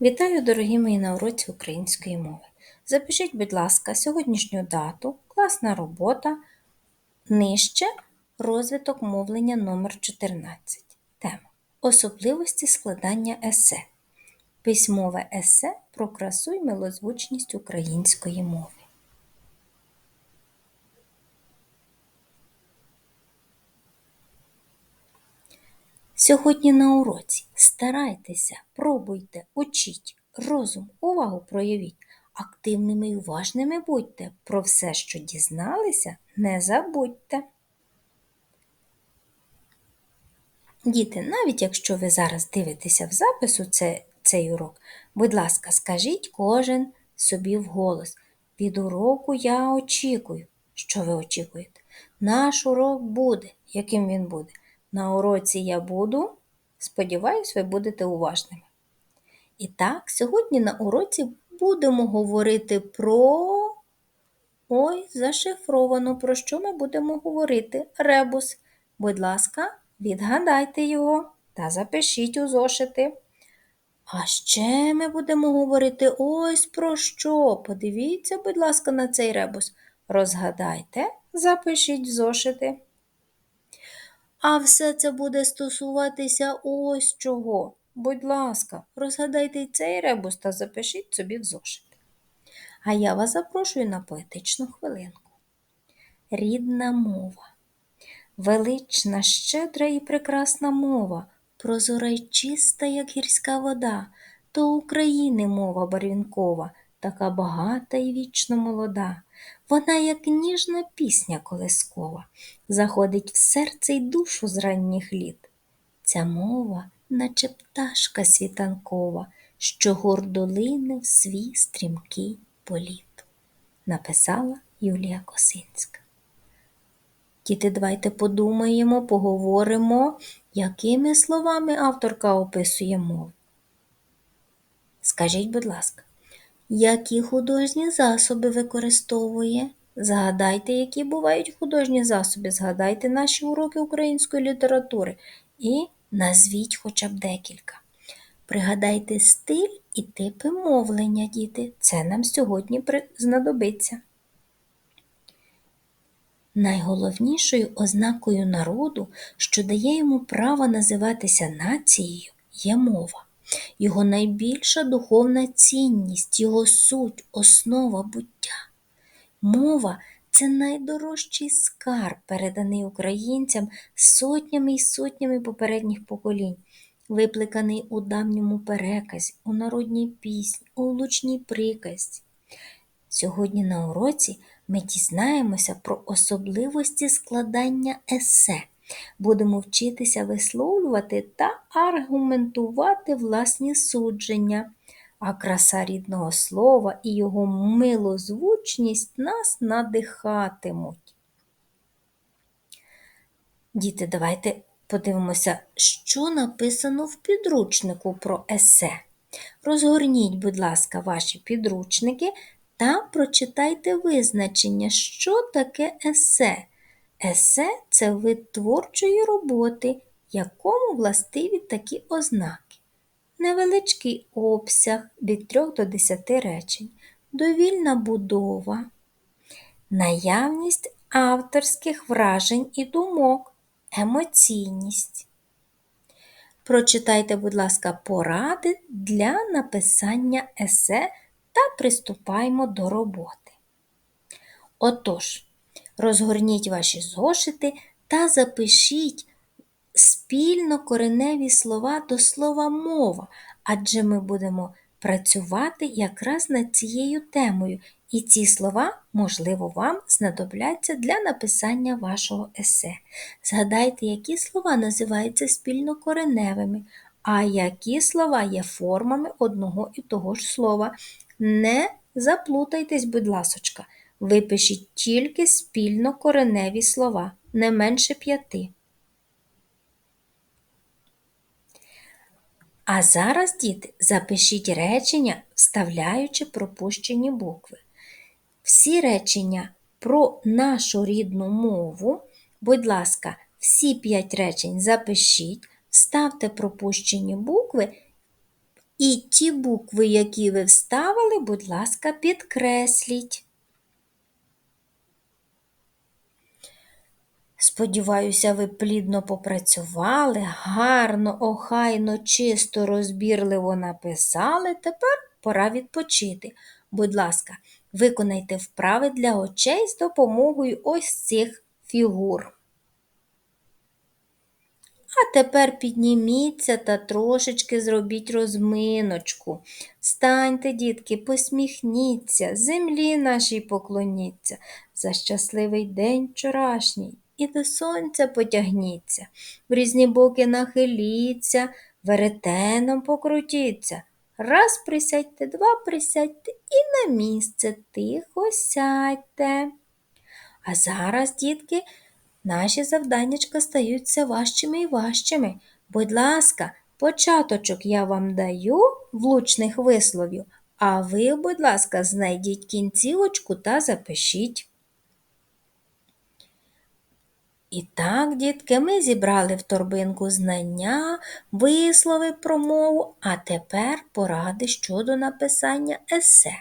Вітаю, дорогі мої на уроці української мови. Запишіть, будь ласка, сьогоднішню дату, класна робота, нижче розвиток мовлення номер 14 Тема Особливості складання есе. Письмове есе про красу і милозвучність української мови. Сьогодні на уроці старайтеся, пробуйте, учіть, розум, увагу проявіть, активними і уважними будьте. Про все, що дізналися, не забудьте. Діти, навіть якщо ви зараз дивитеся в запису це, цей урок, будь ласка, скажіть кожен собі вголос. Від уроку я очікую. Що ви очікуєте? Наш урок буде. Яким він буде? На уроці я буду. Сподіваюсь, ви будете уважними. І так, сьогодні на уроці будемо говорити про. Ой, зашифровано, про що ми будемо говорити? Ребус. Будь ласка, відгадайте його та запишіть у зошити. А ще ми будемо говорити ось про що. Подивіться, будь ласка, на цей ребус. Розгадайте, запишіть в зошити. А все це буде стосуватися ось чого. Будь ласка, розгадайте цей ребус та запишіть собі в зошит. А я вас запрошую на поетичну хвилинку. Рідна мова. Велична, щедра і прекрасна мова, прозора й чиста, як гірська вода, то України мова барвінкова, така багата і вічно молода. Вона, як ніжна пісня колискова, заходить в серце й душу з ранніх літ. Ця мова, наче пташка світанкова, що гордо лине в свій стрімкий політ, написала Юлія Косинська. Діти, давайте подумаємо, поговоримо, якими словами авторка описує мову. Скажіть, будь ласка, які художні засоби використовує? Згадайте, які бувають художні засоби, згадайте наші уроки української літератури і назвіть хоча б декілька. Пригадайте стиль і типи мовлення, діти. Це нам сьогодні знадобиться. Найголовнішою ознакою народу, що дає йому право називатися нацією, є мова, його найбільша духовна цінність, його суть, основа буття. Мова це найдорожчий скарб, переданий українцям сотнями і сотнями попередніх поколінь, випликаний у давньому переказі, у народній пісні, у лучній приказці. Сьогодні на уроці ми дізнаємося про особливості складання есе, будемо вчитися висловлювати та аргументувати власні судження, а краса рідного слова і його милозвучність нас надихатимуть. Діти, давайте подивимося, що написано в підручнику про есе. Розгорніть, будь ласка, ваші підручники та прочитайте визначення, що таке есе. Есе це вид творчої роботи, якому властиві такі ознаки. Невеличкий обсяг від 3 до 10 речень, довільна будова, наявність авторських вражень і думок, емоційність. Прочитайте, будь ласка, поради для написання есе та приступаємо до роботи. Отож, розгорніть ваші зошити та запишіть спільно кореневі слова до слова мова, адже ми будемо працювати якраз над цією темою, і ці слова, можливо, вам знадобляться для написання вашого есе. Згадайте, які слова називаються спільнокореневими, а які слова є формами одного і того ж слова. Не заплутайтесь, будь ласочка, випишіть тільки спільно кореневі слова, не менше п'яти. А зараз, діти, запишіть речення, вставляючи пропущені букви. Всі речення про нашу рідну мову, будь ласка, всі п'ять речень запишіть, ставте пропущені букви І ті букви, які ви вставили, будь ласка, підкресліть. Сподіваюся, ви плідно попрацювали, гарно, охайно, чисто, розбірливо написали. Тепер пора відпочити. Будь ласка, виконайте вправи для очей з допомогою ось цих фігур. А тепер підніміться та трошечки зробіть розминочку. Станьте, дітки, посміхніться, землі нашій поклоніться за щасливий день вчорашній. І до сонця потягніться, в різні боки нахиліться, веретеном покрутіться. Раз присядьте, два присядьте і на місце тихо сядьте. А зараз, дітки, Наші завданнячка стаються важчими і важчими. Будь ласка, початочок я вам даю влучних висловів, а ви, будь ласка, знайдіть кінцівочку та запишіть. І так, дітки, ми зібрали в торбинку знання, вислови про мову, а тепер поради щодо написання есе.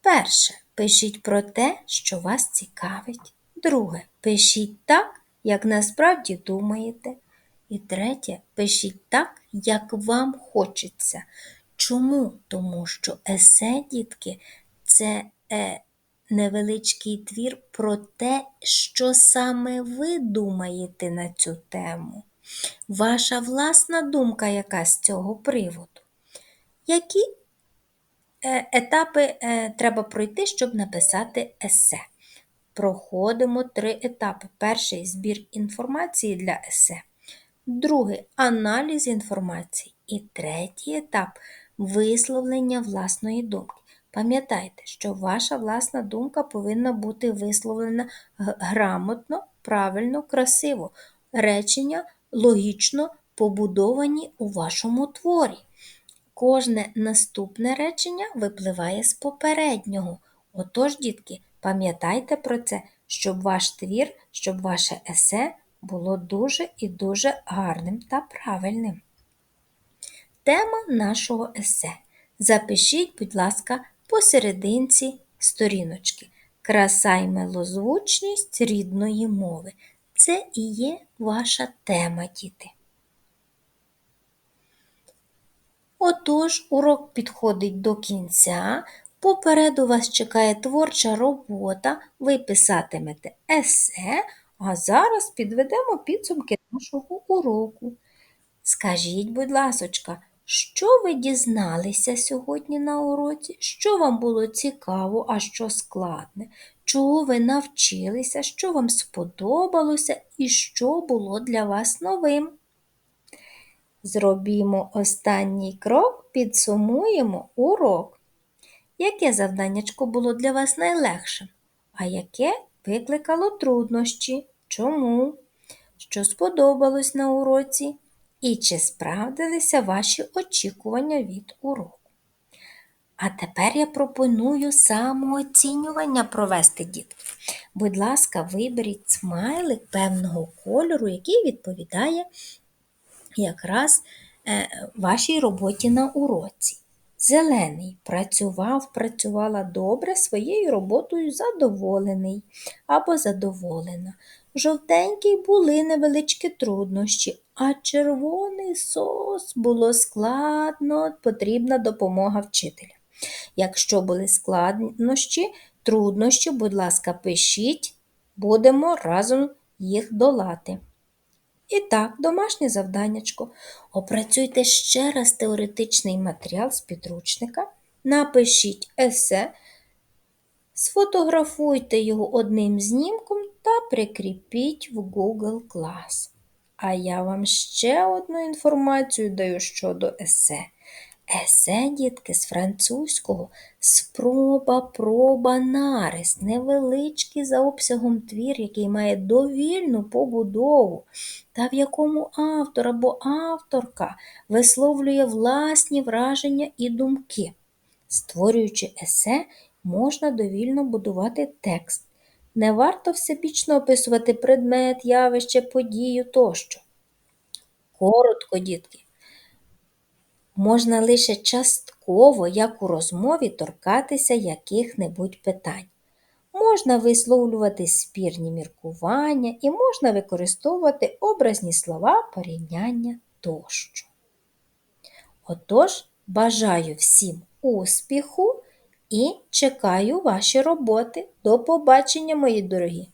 Перше. Пишіть про те, що вас цікавить. Друге. Пишіть так, як насправді думаєте. І третє, пишіть так, як вам хочеться. Чому? Тому що есе, дітки, це е, невеличкий твір про те, що саме ви думаєте на цю тему. Ваша власна думка яка з цього приводу. Які е, етапи е, треба пройти, щоб написати есе? Проходимо три етапи. Перший збір інформації для есе, другий аналіз інформації. І третій етап висловлення власної думки. Пам'ятайте, що ваша власна думка повинна бути висловлена грамотно, правильно, красиво. Речення логічно побудовані у вашому творі. Кожне наступне речення випливає з попереднього. Отож, дітки, Пам'ятайте про це, щоб ваш твір, щоб ваше есе було дуже і дуже гарним та правильним. Тема нашого есе. Запишіть, будь ласка, посерединці сторіночки. Краса й милозвучність рідної мови. Це і є ваша тема, діти. Отож, урок підходить до кінця. Попереду вас чекає творча робота, ви писатимете есе, а зараз підведемо підсумки нашого уроку. Скажіть, будь ласочка, що ви дізналися сьогодні на уроці? Що вам було цікаво, а що складне? Чого ви навчилися, що вам сподобалося і що було для вас новим? Зробімо останній крок, підсумуємо урок. Яке завданнячко було для вас найлегшим? А яке викликало труднощі? Чому? Що сподобалось на уроці? І чи справдилися ваші очікування від уроку? А тепер я пропоную самооцінювання провести, дітки. Будь ласка, виберіть смайлик певного кольору, який відповідає якраз е, вашій роботі на уроці. Зелений працював, працювала добре, своєю роботою задоволений або задоволена. Жовтенький були невеличкі труднощі, а червоний сос було складно, потрібна допомога вчителя. Якщо були складнощі, труднощі, будь ласка, пишіть, будемо разом їх долати. І так, домашнє завданнячко. Опрацюйте ще раз теоретичний матеріал з підручника, напишіть есе, сфотографуйте його одним знімком та прикріпіть в Google Class. А я вам ще одну інформацію даю щодо есе. Есе, дітки, з французького спроба, проба, нарис, невеличкий за обсягом твір, який має довільну побудову, та в якому автор або авторка висловлює власні враження і думки. Створюючи есе, можна довільно будувати текст. Не варто всебічно описувати предмет, явище, подію тощо. Коротко, дітки. можна лише частково, як у розмові, торкатися яких-небудь питань. Можна висловлювати спірні міркування і можна використовувати образні слова, порівняння тощо. Отож, бажаю всім успіху і чекаю ваші роботи. До побачення, мої дорогі!